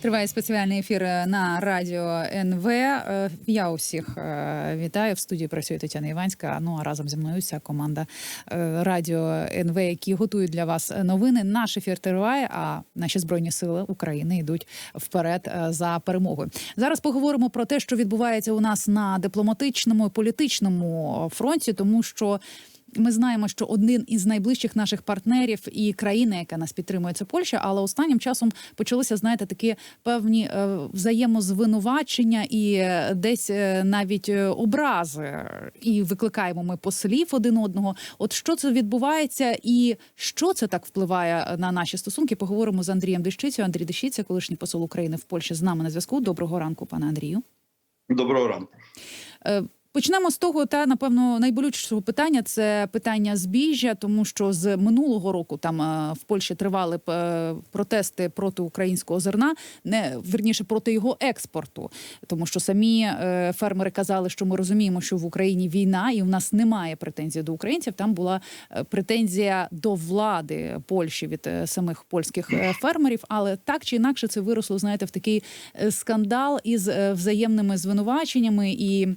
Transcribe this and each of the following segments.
Триває спеціальний ефір на радіо НВ. Е, Я усіх е, вітаю. В студії працює Тетяна Іванська. Ну а разом зі мною вся команда е, радіо НВ, які готують для вас новини. Наш ефір триває. А наші збройні сили України йдуть вперед е, за перемогою. Зараз поговоримо про те, що відбувається у нас на дипломатичному і політичному фронті, тому що. Ми знаємо, що один із найближчих наших партнерів і країна, яка нас підтримує, це Польща. Але останнім часом почалися, знаєте, такі певні е, взаємозвинувачення і е, десь е, навіть образи. І викликаємо ми послів один одного. От що це відбувається, і що це так впливає на наші стосунки? Поговоримо з Андрієм Дещицею. Андрій Дещиця, колишній посол України в Польщі, з нами на зв'язку. Доброго ранку, пане Андрію. Доброго ранку. Почнемо з того, та напевно найболючішого питання це питання збіжжя, тому що з минулого року там е, в Польщі тривали е, протести проти українського зерна, не верніше проти його експорту, тому що самі е, фермери казали, що ми розуміємо, що в Україні війна, і в нас немає претензій до українців. Там була претензія до влади Польщі від самих польських фермерів, але так чи інакше це виросло, знаєте, в такий скандал із взаємними звинуваченнями і.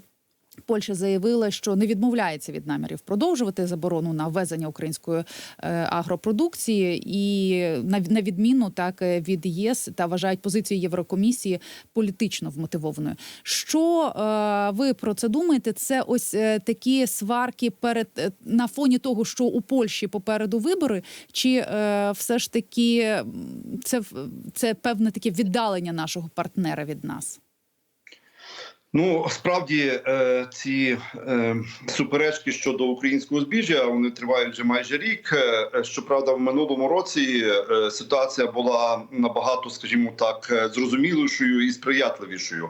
Польща заявила, що не відмовляється від намірів продовжувати заборону на ввезення української е, агропродукції, і на, відміну так е, від ЄС та вважають позицію Єврокомісії політично вмотивованою. Що е, ви про це думаєте? Це ось такі сварки перед на фоні того, що у Польщі попереду вибори, чи все ж таки це це певне таке віддалення нашого партнера від нас? Ну справді е, ці е, суперечки щодо українського збіжжя вони тривають вже майже рік. Е, Щоправда, в минулому році ситуація була набагато, скажімо так, зрозумілішою і сприятливішою,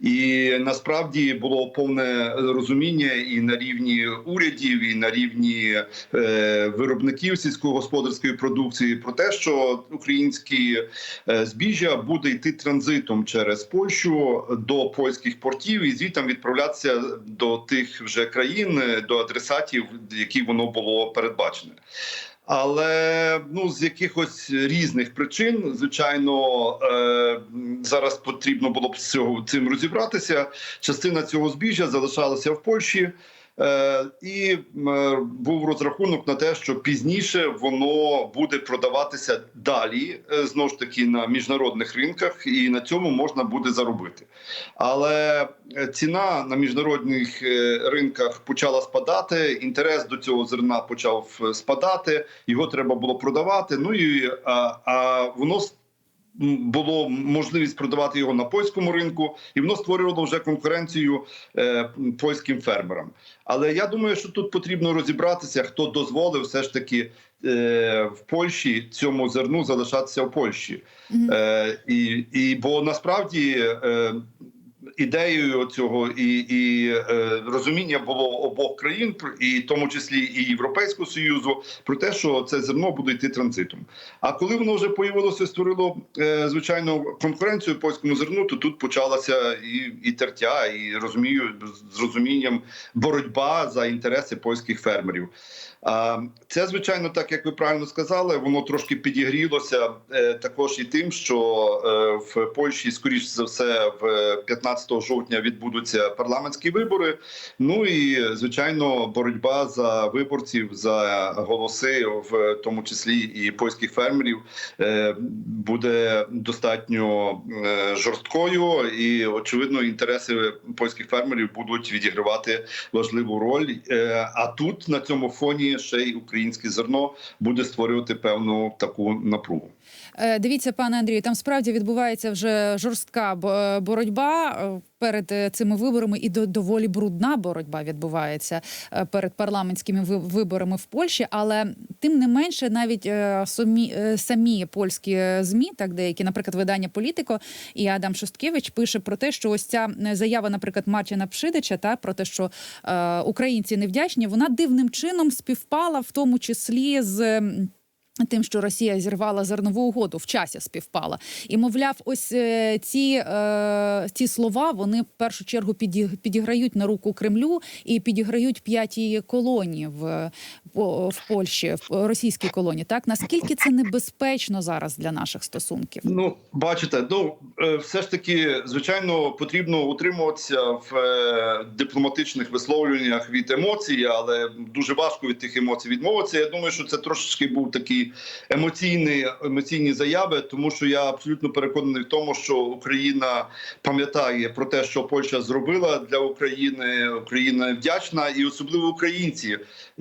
і насправді було повне розуміння і на рівні урядів, і на рівні виробників сільськогосподарської продукції про те, що українські збіжжя буде йти транзитом через Польщу до польських портів і звідти відправлятися до тих вже країн, е, до адресатів, які воно було передбачене. Але ну з якихось різних причин, звичайно, е, зараз потрібно було б з цього цим розібратися. Частина цього збіжжя залишалася в Польщі. Е, І е, був розрахунок на те, що пізніше воно буде продаватися далі, е, знову ж таки на міжнародних ринках, і на цьому можна буде заробити. Але ціна на міжнародних ринках почала спадати. Інтерес до цього зерна почав спадати. Його треба було продавати. Ну і а, а воно було можливість продавати його на польському ринку, і воно створювало вже конкуренцію е, польським фермерам. Але я думаю, що тут потрібно розібратися, хто дозволив все ж таки е, в Польщі цьому зерну залишатися в Польщі. Мгм. Е, і, і бо насправді е, ідеєю цього і, і е, розуміння було обох країн, і в тому числі і Європейського союзу, про те, що це зерно буде йти транзитом. А коли воно вже появилося, створило е, звичайно конкуренцію польському зерну, то тут почалася і, і тертя, і розумію з розумінням боротьба за інтереси польських фермерів. Це звичайно, так як ви правильно сказали, воно трошки підігрілося е, також і тим, що е, в Польщі, скоріш за все, в 15 жовтня відбудуться парламентські вибори. Ну і звичайно, боротьба за виборців за голоси, в тому числі і польських фермерів, е, буде достатньо жорсткою, і очевидно, інтереси польських фермерів будуть відігравати важливу роль. А тут на цьому фоні ще й українське зерно буде створювати певну таку напругу. Е, Дивіться, пане Андрію, там справді відбувається вже жорстка боротьба е, перед е, цими виборами, і до- доволі брудна боротьба відбувається е, перед парламентськими виборами в Польщі. Але тим не менше, навіть е, самі, е, самі польські змі, так деякі, наприклад, видання Політико і Адам Шосткевич пише про те, що ось ця е, заява, наприклад, Мартіна Пшидича, та про те, що е, українці невдячні, вона дивним чином співпала, в тому числі з. Тим, що Росія зірвала зернову угоду, в часі співпала, і мовляв, ось е, ці, е, ці слова вони в першу чергу піді- підіграють на руку Кремлю і підіграють п'ятій колонії в, в Польщі, в російській колонії. Так наскільки це небезпечно зараз для наших стосунків? Ну, бачите, ну е, все ж таки, звичайно, потрібно утримуватися в е, дипломатичних висловлюваннях від емоцій, але дуже важко від тих емоцій відмовитися. Я думаю, що це трошечки був такий емоційний емоційні заяви, тому що я абсолютно переконаний в тому, що Україна пам'ятає про те, що Польща зробила для України. Україна вдячна, і особливо українці,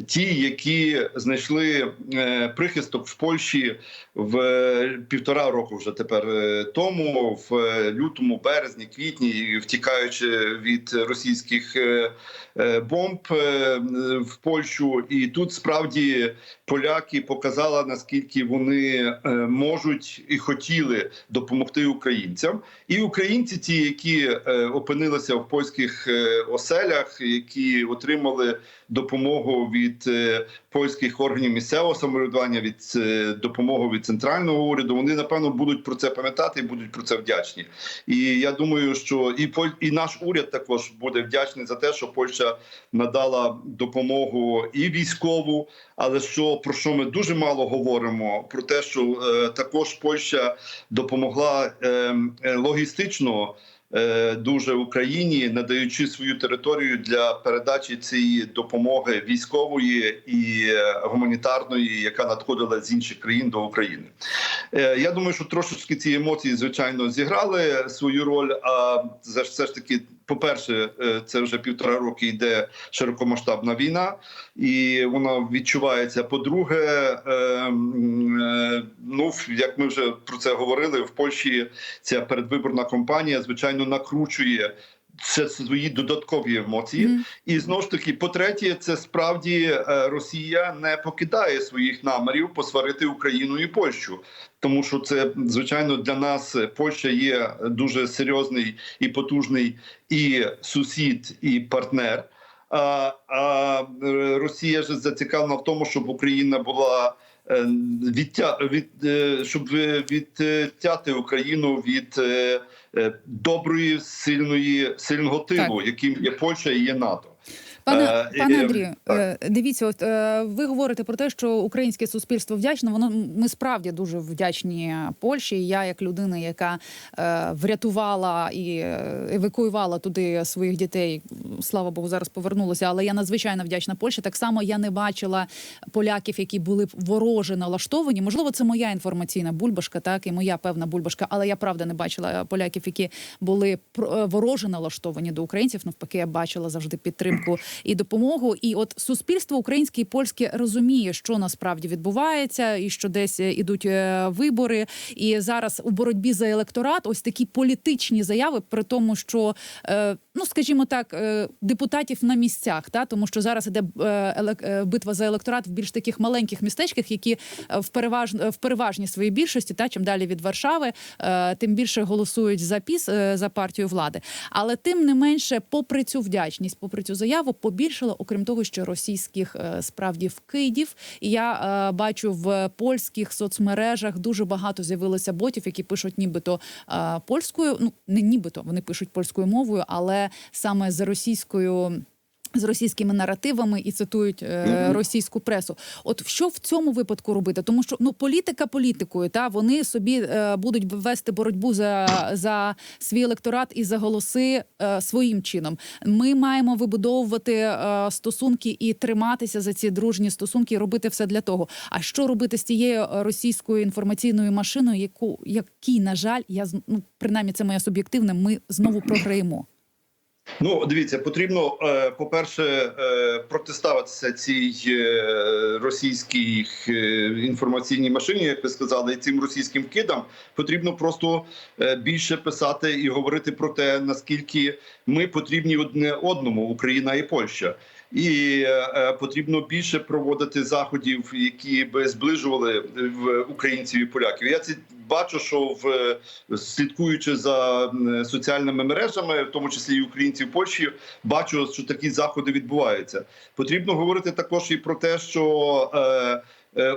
ті, які знайшли е, прихисток в Польщі в е, півтора року вже тепер е, тому, в лютому, березні, квітні, втікаючи від російських бомб в Польщу, і тут справді поляки показали наскільки вони е, можуть і хотіли допомогти українцям, і українці, ті, які е, опинилися в польських е, оселях, які отримали допомогу від польських органів місцевого самоврядування, від допомоги від центрального уряду, вони напевно будуть про це пам'ятати і будуть про це вдячні. І я думаю, що і Поль- і наш уряд також буде вдячний за те, що Польща надала допомогу і військову, але що про що ми дуже мало говоримо, про те, що е, також Польща допомогла е, е, логістично. е, Дуже Україні надаючи свою територію для передачі цієї допомоги військової і е, гуманітарної, яка надходила з інших країн до України. Е, Я думаю, що трошечки ці емоції, звичайно, зіграли свою роль. А все ж таки, по-перше, е, це вже півтора роки йде широкомасштабна війна, і вона відчувається. По-друге, е, е, ну як ми вже про це говорили, в Польщі ця передвиборна кампанія, звичайно, накручує. Це свої додаткові емоції, Мгм. і знову ж таки, по-третє, це справді е, Росія не покидає своїх намірів посварити Україну і Польщу, тому що це звичайно для нас е, Польща є дуже серйозний і потужний і сусід, і партнер. А, а е, Росія ж зацікавлена в тому, щоб Україна була е, відтя від е, щоб е, відтяти Україну від е, е, доброї, сильної сильного тилу, яким є Польща і є НАТО. Пане Е, пане Андрію, так. е, дивіться, от е, ви говорите про те, що українське суспільство вдячне. Воно ми справді дуже вдячні Польщі. Я, як людина, яка врятувала і евакуювала туди своїх дітей, слава Богу, зараз повернулася. Але я надзвичайно вдячна Польщі. Так само я не бачила поляків, які були б вороже налаштовані. Можливо, це моя інформаційна бульбашка, так і моя певна бульбашка. Але я правда не бачила поляків, які були вороже налаштовані до українців. Навпаки, я бачила завжди підтримку і допомогу. І от суспільство українське і польське розуміє, що насправді відбувається, і що десь е, ідуть е, вибори. І зараз у боротьбі за електорат ось такі політичні заяви, при тому, що е, ну скажімо так, депутатів на місцях, та тому що зараз іде битва за електорат в більш таких маленьких містечках, які в переваж в переважній своїй більшості, та чим далі від Варшави, тим більше голосують за піс за партію влади. Але тим не менше, попри цю вдячність, попри цю заяву, побільшало, окрім того, що російських е, справді вкидів. І я е, бачу в польських соцмережах дуже багато з'явилося ботів, які пишуть нібито е, польською. Ну не нібито вони пишуть польською мовою, але саме з російською. З російськими наративами і цитують е, Мгм. російську пресу. От що в цьому випадку робити? Тому що ну політика політикою, та вони собі е, будуть вести боротьбу за, за свій електорат і за голоси е, своїм чином. Ми маємо вибудовувати е, стосунки і триматися за ці дружні стосунки, і робити все для того. А що робити з тією російською інформаційною машиною, яку якій, на жаль, я ну принаймні це моя суб'єктивна. Ми знову програємо. Ну, дивіться, потрібно, е, по-перше, е, протиставитися цій е, російській інформаційній машині, як ви сказали, і цим російським вкидам. Потрібно просто більше писати і говорити про те, наскільки ми потрібні одне одному, Україна і Польща. І е, е, потрібно більше проводити заходів, які би зближували в українців і поляків. Я це бачу, що в е, слідкуючи за соціальними мережами, в тому числі і українців Польщі, бачу, що такі заходи відбуваються. Потрібно говорити також і про те, що е, е,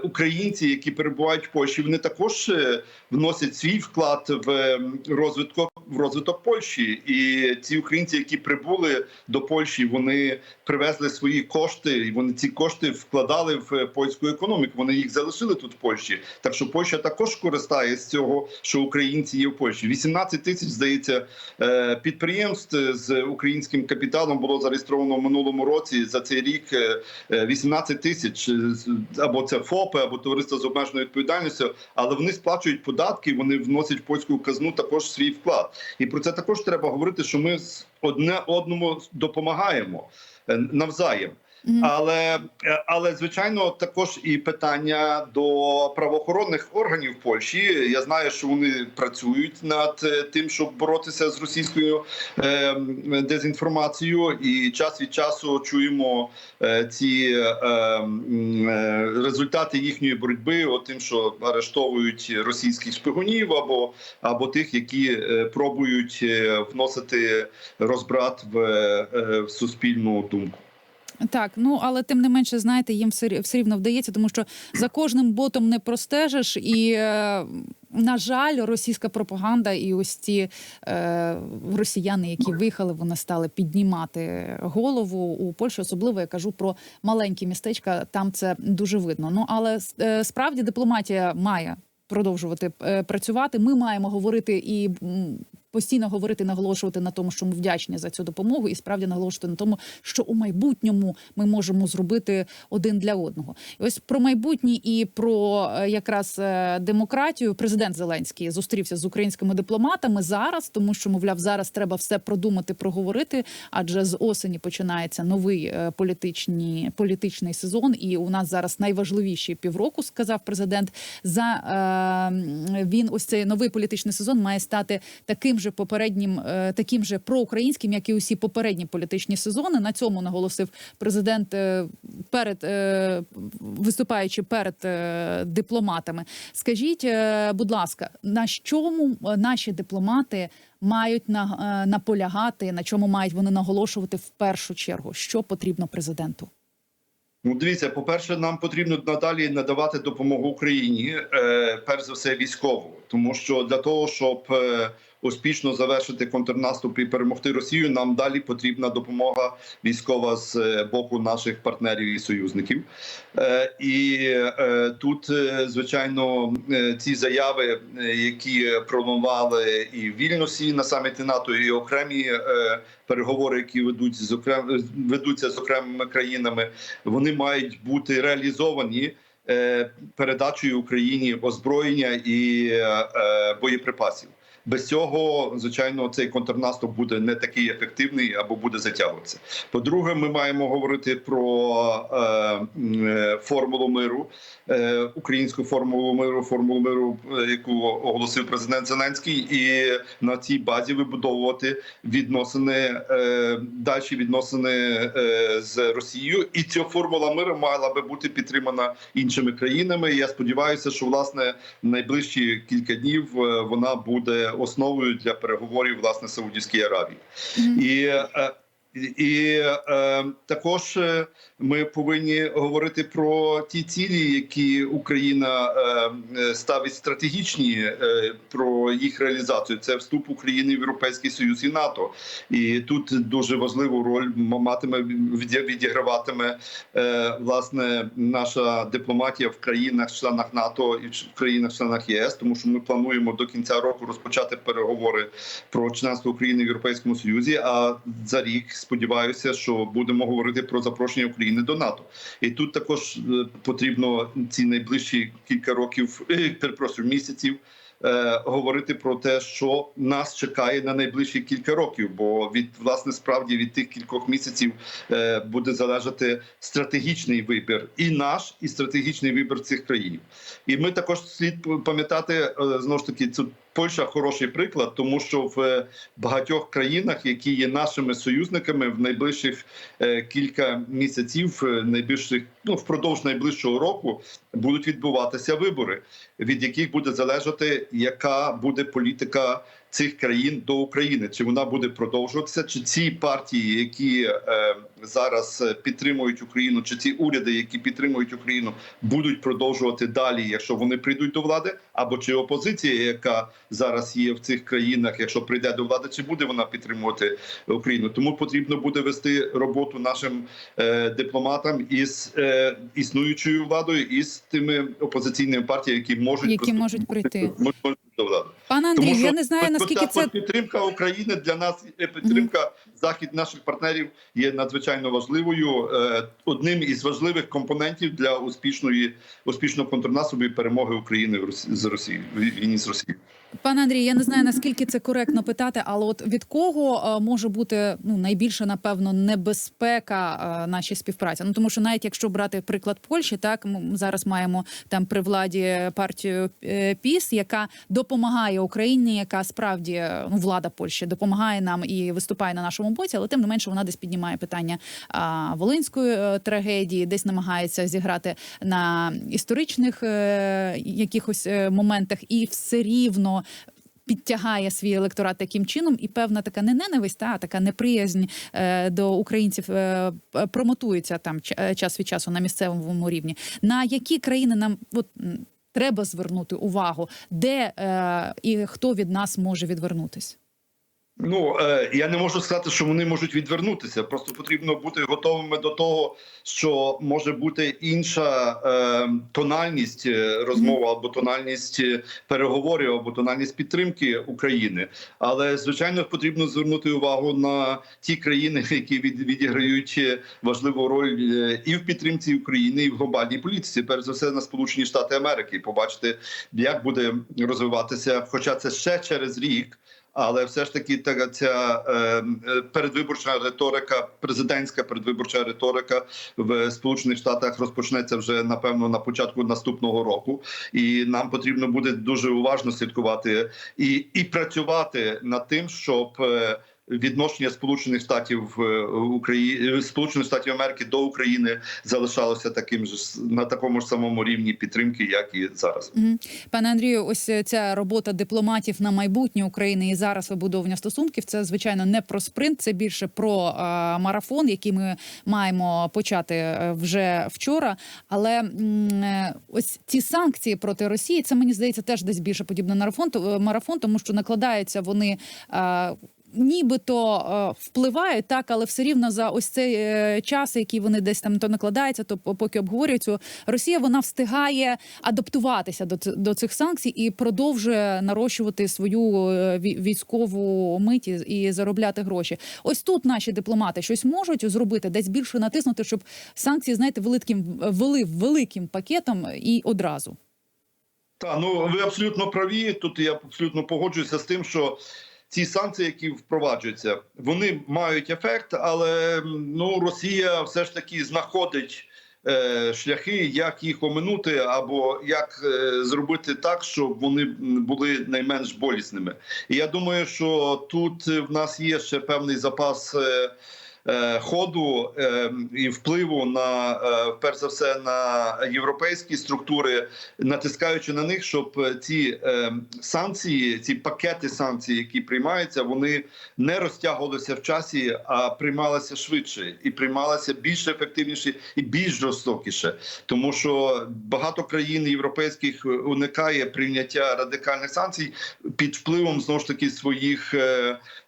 українці, які перебувають в Польщі, вони також е, вносять свій вклад в розвиток в розвиток Польщі. І ці українці, які прибули до Польщі, вони привезли свої кошти, і вони ці кошти вкладали в е, польську економіку. Вони їх залишили тут в Польщі. Так що Польща також користає з цього, що українці є в Польщі. 18 тисяч здається е, підприємств з українським капіталом було зареєстровано в минулому році. За цей рік е, е, 18 тисяч е, або це ФОПи, або товариства з обмеженою відповідальністю, але вони сплачують податки, вони вносять в польську казну також свій вклад. І про це також треба говорити, що ми одне одному допомагаємо е, Але, е, але звичайно, також і питання до правоохоронних органів Польщі. Я знаю, що вони працюють над е, тим, щоб боротися з російською е, дезінформацією, і час від часу чуємо е, ці е, е, результати їхньої боротьби, от тим, що арештовують російських шпигунів або, або тих, які е, пробують е, вносити розбрат в, е, в суспільну думку. Так, ну але тим не менше, знаєте, їм все, все рівно вдається, тому що за кожним ботом не простежиш, і е, на жаль, російська пропаганда і ось ці е, росіяни, які виїхали, вони стали піднімати голову у Польщі. Особливо я кажу про маленькі містечка. Там це дуже видно. Ну але е, справді дипломатія має продовжувати е, працювати. Ми маємо говорити і. Постійно говорити, наголошувати на тому, що ми вдячні за цю допомогу, і справді наголошувати на тому, що у майбутньому ми можемо зробити один для одного. І ось про майбутнє і про е, якраз е, демократію. Президент Зеленський зустрівся з українськими дипломатами зараз, тому що мовляв, зараз треба все продумати, проговорити. Адже з осені починається новий е, політичні, політичний сезон, і у нас зараз найважливіші півроку, сказав президент. За е, він ось цей новий політичний сезон має стати таким же попереднім, е, таким же проукраїнським, як і усі попередні політичні сезони. На цьому наголосив президент е, перед е, виступаючи перед дипломатами. Скажіть, будь ласка, на чому наші дипломати мають на, наполягати, на чому мають вони наголошувати в першу чергу? Що потрібно президенту? Ну, дивіться, по-перше, нам потрібно надалі надавати допомогу Україні, е, перш за все військову, тому що для того, щоб е, успішно завершити контрнаступ і перемогти Росію, нам далі потрібна допомога військова з е, боку наших партнерів і союзників. Е, І тут, звичайно, ці заяви, які пролунували і в Вільнюсі на саміті НАТО, і окремі переговори, які ведуть з окрем... ведуться з окремими країнами, вони мають бути реалізовані передачею Україні озброєння і е, е, боєприпасів. Без цього, звичайно, цей контрнаступ буде не такий ефективний або буде затягуватися. По-друге, ми маємо говорити про е, е, формулу миру, е, українську формулу миру, формулу миру, е, яку оголосив президент Зеленський, і на цій базі вибудовувати відносини, е, далі відносини е, з Росією. І ця формула миру мала би бути підтримана іншими країнами. Я сподіваюся, що власне в найближчі кілька днів е, вона буде основою для переговорів власне Саудівській Аравії. І, е, і е, також е, ми повинні говорити про ті цілі, які Україна е, е, ставить стратегічні е, про їх реалізацію. Це вступ України в Європейський Союз і НАТО. І тут дуже важливу роль матиме відіграватиме е, власне наша дипломатія в країнах-членах НАТО і в країнах-членах ЄС, тому що ми плануємо до кінця року розпочати переговори про членство України в Європейському Союзі. А за рік сподіваюся, що будемо говорити про запрошення України до НАТО. І тут також е, потрібно ці найближчі кілька років, е, перепрошую, місяців. е, Говорити про те, що нас чекає на найближчі кілька років, бо від власне справді від тих кількох місяців буде залежати стратегічний вибір, і наш, і стратегічний вибір цих країн. І ми також слід пам'ятати знову ж таки цю Польща хороший приклад, тому що в е, багатьох країнах, які є нашими союзниками, в найближчих е, кілька місяців, е, найближчих ну впродовж найближчого року будуть відбуватися вибори, від яких буде залежати, яка буде політика цих країн до України. Чи вона буде продовжуватися? Чи ці партії, які е, зараз е, підтримують Україну, чи ці уряди, які підтримують Україну, будуть продовжувати далі, якщо вони прийдуть до влади, або чи опозиція, яка зараз є в цих країнах, якщо прийде до влади, чи буде вона підтримувати Україну? Тому потрібно буде вести роботу нашим е, дипломатам із е, існуючою владою і з тими опозиційними партіями, які можуть Які можуть прийти. Можуть Пане Андрій, Андрію, я не знаю наскільки це підтримка України для нас е, підтримка захід наших партнерів є надзвичайно важливою. е, Одним із важливих компонентів для успішної успішного контрнаступу і перемоги України в Росії з Росією війні з Росією. Пане Андрій, я не знаю наскільки це коректно питати, але от від кого е, може бути ну найбільше напевно небезпека е, нашій співпраці? Ну тому що навіть якщо брати приклад Польщі, так ми зараз маємо там при владі партію е, ПІС, яка допомагає Україні, яка справді ну влада Польщі допомагає нам і виступає на нашому боці, але тим не менше вона десь піднімає питання а, волинської трагедії, десь намагається зіграти на історичних якихось моментах, і все рівно. Підтягає свій електорат таким чином, і певна така не ненависть, а така неприязнь е, до українців е, промотується там ч- е, час від часу на місцевому рівні. На які країни нам от треба звернути увагу, де і хто від нас може відвернутись? Ну е, я не можу сказати, що вони можуть відвернутися. Просто потрібно бути готовими до того, що може бути інша е, тональність е, розмови або тональність переговорів, або тональність підтримки України. Але звичайно потрібно звернути увагу на ті країни, які від, відіграють важливу роль і в підтримці України, і в глобальній політиці. Перш за все на Сполучені Штати Америки. Побачити, як буде розвиватися, хоча це ще через рік. Але все ж таки така ця е, е, передвиборча риторика, президентська передвиборча риторика в Сполучених Штатах розпочнеться вже напевно на початку наступного року, і нам потрібно буде дуже уважно слідкувати і, і працювати над тим, щоб е, відношення Сполучених Штатів України Сполучених Штатів Америки до України залишалося таким с- на такому ж самому рівні підтримки, як і зараз. Пане Андрію, ось е, ця робота дипломатів на майбутнє України і зараз вибудовування стосунків. Це звичайно не про спринт, це більше про е, марафон, який ми маємо почати е, вже вчора. Але м, е, ось ці санкції проти Росії, це мені здається теж десь більше подібне на марафон, е, марафон, тому що накладаються вони. е, Нібито е, впливають так, але все рівно за ось цей е, час, який вони десь там то накладаються, то по- поки обговорюються, Росія вона встигає адаптуватися до до цих санкцій і продовжує нарощувати свою е, військову мить і- і заробляти гроші. Ось тут наші дипломати щось можуть зробити, десь більше натиснути, щоб санкції, знаєте, великим вели великим пакетом і одразу. Та ну ви абсолютно праві. Тут я абсолютно погоджуюся з тим, що ці санкції, які впроваджуються, вони мають ефект, але ну Росія все ж таки знаходить. е, Шляхи, як їх оминути, або як е, зробити так, щоб вони були найменш болісними. І я думаю, що тут в нас є ще певний запас е, ходу е, і впливу на е, перш за все на європейські структури, натискаючи на них, щоб е, ці е, санкції, ці пакети санкцій, які приймаються, вони не розтягувалися в часі, а приймалися швидше і приймалися більш ефективніше і більш жорстокіше, тому що багато країн європейських уникає прийняття радикальних санкцій під впливом знову ж таки своїх.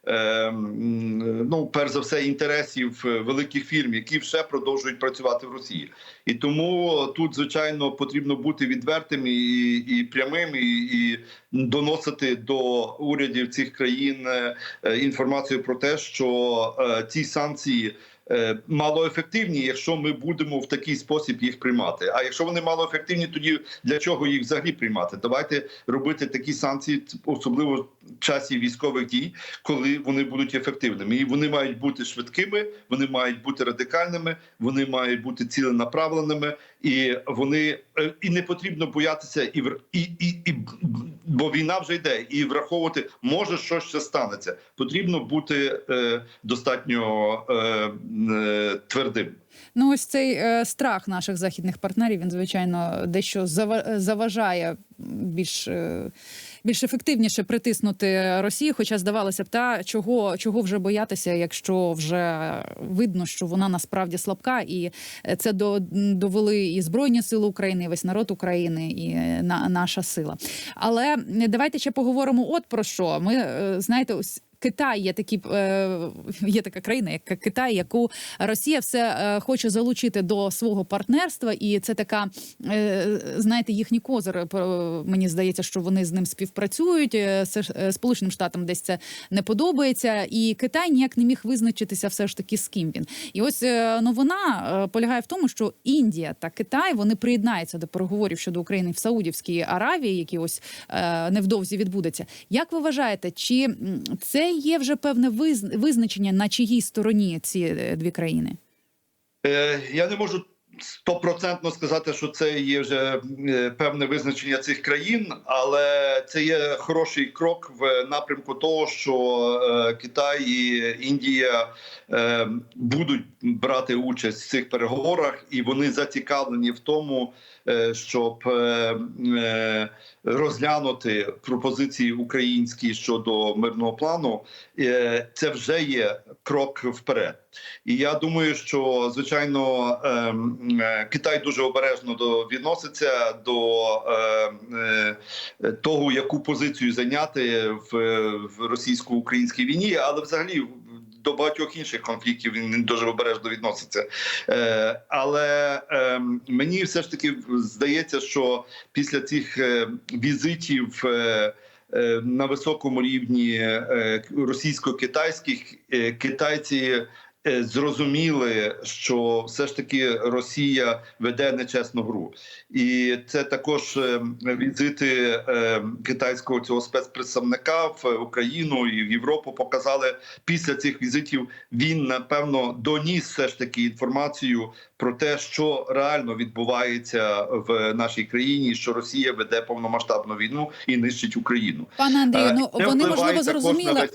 Е, е, м, Ну, перш за все, інтересів е, великих фірм, які ще продовжують працювати в Росії, і тому тут, звичайно, потрібно бути відвертим і, і прямим, і, і доносити до урядів цих країн е, е, інформацію про те, що е, ці санкції. Е, Малоефективні, якщо ми будемо в такий спосіб їх приймати. А якщо вони малоефективні, тоді для чого їх взагалі приймати? Давайте робити такі санкції, особливо в часі військових дій, коли вони будуть ефективними. І вони мають бути швидкими, вони мають бути радикальними, вони мають бути ціленаправленими, і вони е, і не потрібно боятися, і і, і, і бо війна вже йде, і враховувати може щось ще станеться. Потрібно бути е, достатньо е, е, твердим. Ну, ось цей е, страх наших західних партнерів він звичайно дещо зава- заважає більш е, більш ефективніше притиснути Росію. Хоча здавалося б, та чого, чого вже боятися, якщо вже видно, що вона насправді слабка, і це до, довели і збройні сили України, і весь народ України, і на, наша сила. Але давайте ще поговоримо. От про що ми е, знаєте, ось. Китай є такі е, є така країна, як Китай, яку Росія все е, хоче залучити до свого партнерства, і це така, е, знаєте, їхні козири. Про- Мені здається, що вони з ним співпрацюють. Сполученим Штатам десь це не подобається, і Китай ніяк не міг визначитися все ж таки з ким він. І ось новина полягає в тому, що Індія та Китай вони приєднаються до переговорів щодо України в Саудівській Аравії, які ось невдовзі відбудеться. Як ви вважаєте, чи м, це є вже певне визначення на чиїй стороні ці е, дві країни? Е, Я не можу стопроцентно сказати, що це є вже е, певне визначення цих країн, але це є хороший крок в напрямку того, що е, Китай і Індія е, будуть брати участь в цих переговорах, і вони зацікавлені в тому, щоб розглянути пропозиції українські щодо мирного плану. Це вже є крок вперед. І я думаю, що звичайно ем, е, Китай дуже обережно до відноситься до е, е, того, яку позицію зайняти в, російсько-українській війні, але взагалі. До багатьох інших конфліктів він дуже обережно відноситься, е, але е, мені все ж таки здається, що після цих візитів на високому рівні російсько-китайських китайці зрозуміли, що все ж таки Росія веде нечесну гру, і це також е, візити е, китайського цього спецпредставника в Україну і в Європу показали після цих візитів. Він напевно доніс все ж таки інформацію про те, що реально відбувається в нашій країні, що Росія веде повномасштабну війну і нищить Україну. Пане Андрію, Е, ну вони можливо зрозуміли.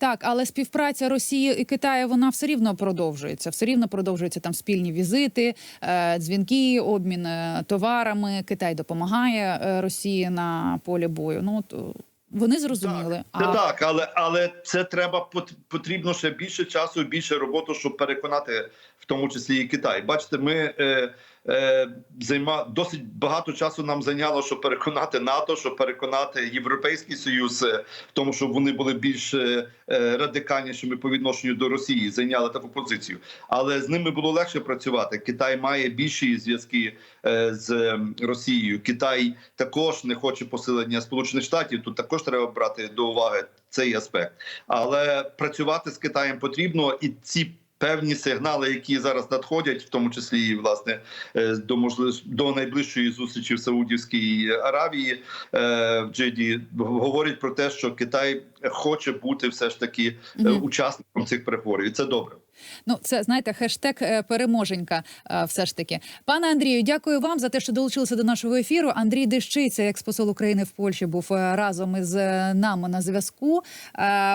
Так, але співпраця Росії і Китаю вона все рівно продовжується. Все рівно продовжуються там спільні візити, е, дзвінки, обмін е, товарами. Китай допомагає е, Росії на полі бою. Ну е, вони зрозуміли. Це так, але але це треба пот- потрібно ще більше часу, більше роботи, щоб переконати, в тому числі і Китай. Бачите, ми е, займа досить багато часу нам зайняло, щоб переконати НАТО, щоб переконати Європейський Союз, е, в тому, щоб вони були більш е, е, радикальнішими по відношенню до Росії, зайняли таку позицію. Але з ними було легше працювати. Китай має більші зв'язки е, з ем, Росією. Китай також не хоче посилення Сполучених Штатів. Тут також треба брати до уваги цей аспект. Але працювати з Китаєм потрібно, і ці певні сигнали, які зараз надходять, в тому числі і власне е, до можливо до найближчої зустрічі в Саудівській Аравії е, в Джиді, говорять про те, що Китай хоче бути все ж таки Мгм. учасником цих переговорів. І це добре. Ну, це знаєте, хештег е, переможенька. е, Все ж таки, пане Андрію, дякую вам за те, що долучилися до нашого ефіру. Андрій Дещиця, експосол України в Польщі, був е, разом із нами на зв'язку.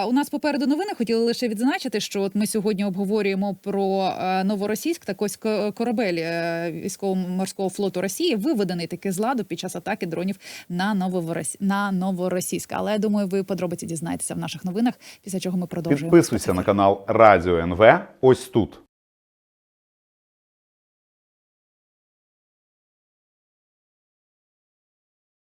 У нас попереду новини хотіли лише відзначити, що от ми сьогодні обговорюємо про новоросійськ. Так ось ко- корабель військово-морського флоту Росії виведений таки з ладу під час атаки дронів на Новоросі... на новоросійськ. Але я думаю, ви подробиці дізнаєтеся в наших новинах. Після чого ми продовжуємо. Підписуйся на канал Радіо НВ ось тут.